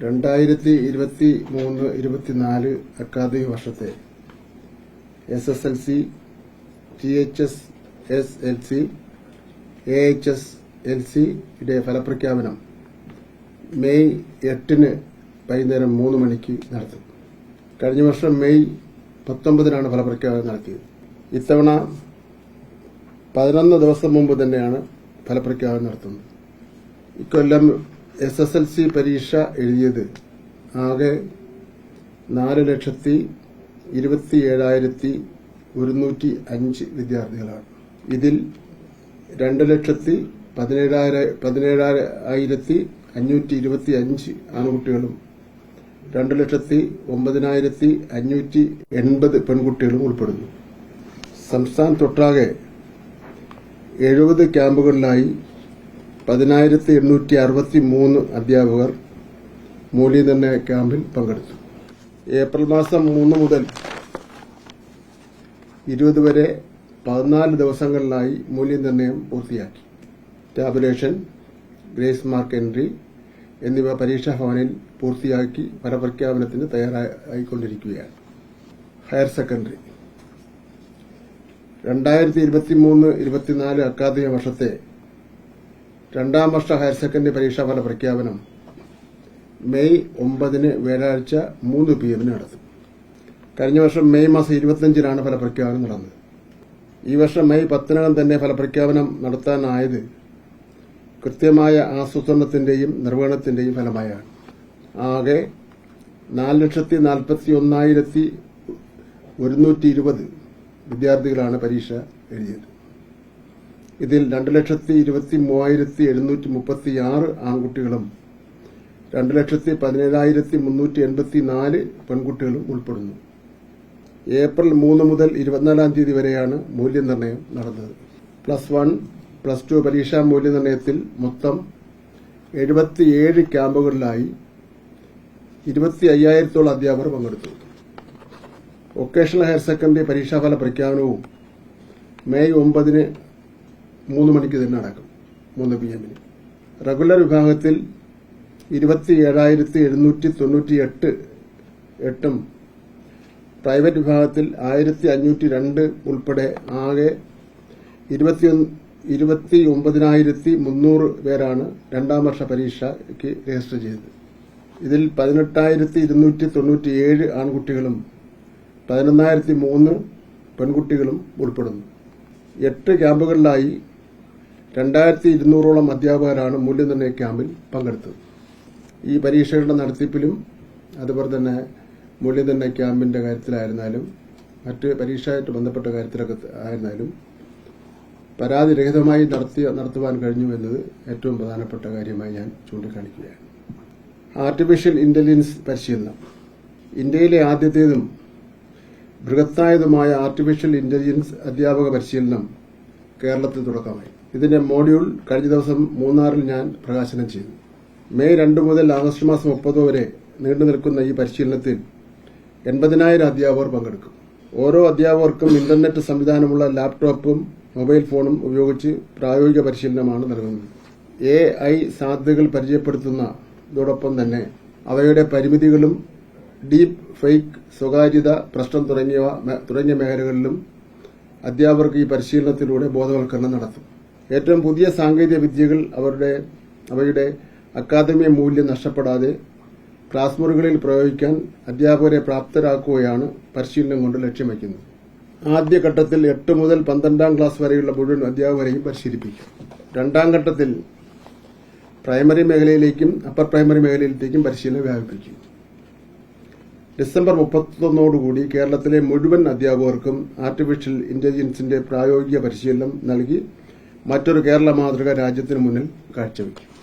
രണ്ടായിരത്തി ഇരുപത്തി മൂന്ന് ഇരുപത്തിനാല് അക്കാദമിക വർഷത്തെ S S L C T H S S L C A H S L സിയുടെ ഫലപ്രഖ്യാപനം മെയ് എട്ടിന് വൈകുന്നേരം മൂന്ന് മണിക്ക് നടത്തും. കഴിഞ്ഞ വർഷം മെയ് പത്തൊമ്പതിനാണ് ഫലപ്രഖ്യാപനം നടത്തിയത്. ഇത്തവണ പതിനൊന്ന് ദിവസം മുമ്പ് തന്നെയാണ് ഫലപ്രഖ്യാപനം നടത്തുന്നത്. ഇക്കൊല്ലം എസ് എസ് എൽ സി പരീക്ഷ എഴുതിയത്. ആകെ നാല് ലക്ഷത്തി ഇരുപത്തിയേഴായിരത്തി ഒരുന്നൂറ്റി അഞ്ച് വിദ്യാർത്ഥികളാണ്. ഇതിൽ രണ്ട് ലക്ഷത്തി പതിനേഴായിര പതിനേഴായിരത്തി അഞ്ഞൂറ്റി ഇരുപത്തി അഞ്ച് ആൺകുട്ടികളും രണ്ട് ലക്ഷത്തി ഒമ്പതിനായിരത്തി അഞ്ഞൂറ്റി എൺപത് പെൺകുട്ടികളും ഉൾപ്പെടുന്നു. സംസ്ഥാനത്തൊട്ടാകെ എഴുപത് ക്യാമ്പുകളിലായി പതിനായിരത്തി എണ്ണൂറ്റി അറുപത്തി മൂന്ന് അധ്യാപകർ മൂല്യനിർണയ ക്യാമ്പിൽ പങ്കെടുത്തു. ഏപ്രിൽ മാസം മൂന്ന് മുതൽ ഇരുപത് വരെ പതിനാല് ദിവസങ്ങളിലായി മൂല്യനിർണയം പൂർത്തിയാക്കി. ടാബുലേഷൻ ഗ്രേസ് മാർക്ക് എൻട്രി എന്നിവ പരീക്ഷാ ഭവനിൽ പൂർത്തിയാക്കി ഫലപ്രഖ്യാപനത്തിന് തയ്യാറായിക്കൊണ്ടിരിക്കുകയാണ്. Higher secondary. രണ്ടായിരത്തി ഇരുപത്തിമൂന്ന് ഇരുപത്തിനാല് അക്കാദമിക വർഷത്തെ രണ്ടാം വർഷ ഹയർ സെക്കൻഡറി പരീക്ഷാഫല പ്രഖ്യാപനം മെയ് ഒമ്പതിന് വ്യാഴാഴ്ച മൂന്ന് പി എമ്മിന് നടത്തും കഴിഞ്ഞ വർഷം മെയ് മാസം ഇരുപത്തിയഞ്ചിനാണ് ഫലപ്രഖ്യാപനം നടന്നത്. ഈ വർഷം മെയ് പത്തിനകം തന്നെ ഫലപ്രഖ്യാപനം നടത്താനായത് കൃത്യമായ ആസൂത്രണത്തിന്റെയും നിർവഹണത്തിന്റെയും ഫലമായാണ്. ആകെ നാല് ലക്ഷത്തി നാൽപ്പത്തി ഒന്നായിരത്തി ഒരുന്നൂറ്റി ഇരുപത് വിദ്യാർത്ഥികളാണ് പരീക്ഷ എഴുതിയത്. ഇതിൽ രണ്ട് ലക്ഷത്തി ഇരുപത്തി മൂവായിരത്തി എഴുന്നൂറ്റി മുപ്പത്തി ആറ് ആൺകുട്ടികളും രണ്ട് ലക്ഷത്തി പതിനേഴായിരത്തി മുന്നൂറ്റി എൺപത്തി നാല് പെൺകുട്ടികളും ഉൾപ്പെടുന്നു. ഏപ്രിൽ മൂന്ന് മുതൽ ഇരുപത്തിനാലാം തീയതി വരെയാണ് മൂല്യനിർണയം നടന്നത്. പ്ലസ് വൺ പ്ലസ് ടു പരീക്ഷാ മൂല്യനിർണയത്തിൽ മൊത്തം എഴുപത്തിയേഴ് ക്യാമ്പുകളിലായി ഇരുപത്തി അയ്യായിരത്തോളം അധ്യാപകർ പങ്കെടുത്തു. വൊക്കേഷണൽ ഹയർ സെക്കൻഡറി പരീക്ഷാഫല പ്രഖ്യാപനവും മെയ് ഒമ്പതിന് മൂന്ന് മണിക്ക് തന്നെ അടക്കും മൂന്ന് പി എമ്മിന് റെഗുലർ വിഭാഗത്തിൽ ഇരുപത്തി ഏഴായിരത്തി എഴുന്നൂറ്റി തൊണ്ണൂറ്റി എട്ട് എട്ടും പ്രൈവറ്റ് വിഭാഗത്തിൽ ആയിരത്തി അഞ്ഞൂറ്റി രണ്ട് ഉൾപ്പെടെ ആകെ ഇരുപത്തി ഒമ്പതിനായിരത്തി മുന്നൂറ് പേരാണ് രണ്ടാം വർഷ പരീക്ഷയ്ക്ക് രജിസ്റ്റർ ചെയ്തത്. ഇതിൽ പതിനെട്ടായിരത്തി ഇരുന്നൂറ്റി തൊണ്ണൂറ്റിയേഴ് ആൺകുട്ടികളും പതിനൊന്നായിരത്തി മൂന്ന് പെൺകുട്ടികളും ഉൾപ്പെടുന്നു. എട്ട് ക്യാമ്പുകളിലായി രണ്ടായിരത്തി ഇരുന്നൂറോളം അധ്യാപകരാണ് മൂല്യനിർണയ ക്യാമ്പിൽ പങ്കെടുത്തത്. ഈ പരീക്ഷകളുടെ നടത്തിപ്പിലും അതുപോലെ തന്നെ മൂല്യനിർണയ ക്യാമ്പിന്റെ കാര്യത്തിലായിരുന്നാലും മറ്റ് പരീക്ഷയായിട്ട് ബന്ധപ്പെട്ട കാര്യത്തിലൊക്കെ ആയിരുന്നാലും പരാതി രഹിതമായി നടത്തി നടത്തുവാൻ കഴിഞ്ഞു എന്നത് ഏറ്റവും പ്രധാനപ്പെട്ട കാര്യമായി ഞാൻ ചൂണ്ടിക്കാണിക്കുകയാണ്. ആർട്ടിഫിഷ്യൽ ഇന്റലിജൻസ് പരിശീലനം. ഇന്ത്യയിലെ ആദ്യത്തേതും ബൃഹത്തായതുമായ ആർട്ടിഫിഷ്യൽ ഇന്റലിജൻസ് അധ്യാപക പരിശീലനം കേരളത്തിൽ തുടക്കമായി. ഇതിന്റെ മോഡ്യൂൾ കഴിഞ്ഞ ദിവസം മൂന്നാറിൽ ഞാൻ പ്രകാശനം ചെയ്തു. മെയ് രണ്ട് മുതൽ ആഗസ്റ്റ് മാസം മുപ്പത് വരെ നീണ്ടു നിൽക്കുന്ന ഈ പരിശീലനത്തിൽ എൺപതിനായിരം അധ്യാപകർ പങ്കെടുക്കും. ഓരോ അധ്യാപകർക്കും ഇന്റർനെറ്റ് സംവിധാനമുള്ള ലാപ്ടോപ്പും മൊബൈൽ ഫോണും ഉപയോഗിച്ച് പ്രായോഗിക പരിശീലനമാണ് നൽകുന്നത്. എ ഐ സാധ്യതകൾ പരിചയപ്പെടുത്തുന്നതോടൊപ്പം തന്നെ അവയുടെ പരിമിതികളും ഡീപ് ഫേക്ക് സ്വകാര്യത പ്രശ്നം തുടങ്ങിയവ തുടങ്ങിയ മേഖലകളിലും അധ്യാപകർക്ക് ഈ പരിശീലനത്തിലൂടെ ബോധവൽക്കരണം നടത്തും. ഏറ്റവും പുതിയ സാങ്കേതിക വിദ്യകൾ അവരുടെ അവയുടെ അക്കാദമിക മൂല്യം നഷ്ടപ്പെടാതെ ക്ലാസ് മുറികളിൽ പ്രയോഗിക്കാൻ അധ്യാപകരെ പ്രാപ്തരാക്കുകയാണ് പരിശീലനം കൊണ്ട് ലക്ഷ്യം വയ്ക്കുന്നത് ആദ്യഘട്ടത്തിൽ എട്ട് മുതൽ പന്ത്രണ്ടാം ക്ലാസ് വരെയുള്ള മുഴുവൻ അധ്യാപകരെയും പരിശീലിപ്പിക്കും. രണ്ടാം ഘട്ടത്തിൽ പ്രൈമറി മേഖലയിലേക്കും അപ്പർ പ്രൈമറി മേഖലയിലേക്കും പരിശീലനം വ്യാപിപ്പിക്കും. ഡിസംബർ മുപ്പത്തൊന്നോടുകൂടി കേരളത്തിലെ മുഴുവൻ അധ്യാപകർക്കും ആർട്ടിഫിഷ്യൽ ഇന്റലിജൻസിന്റെ പ്രായോഗിക പരിശീലനം നൽകി മറ്റൊരു കേരള മാതൃക രാജ്യത്തിന് മുന്നിൽ കാഴ്ചവെക്കും.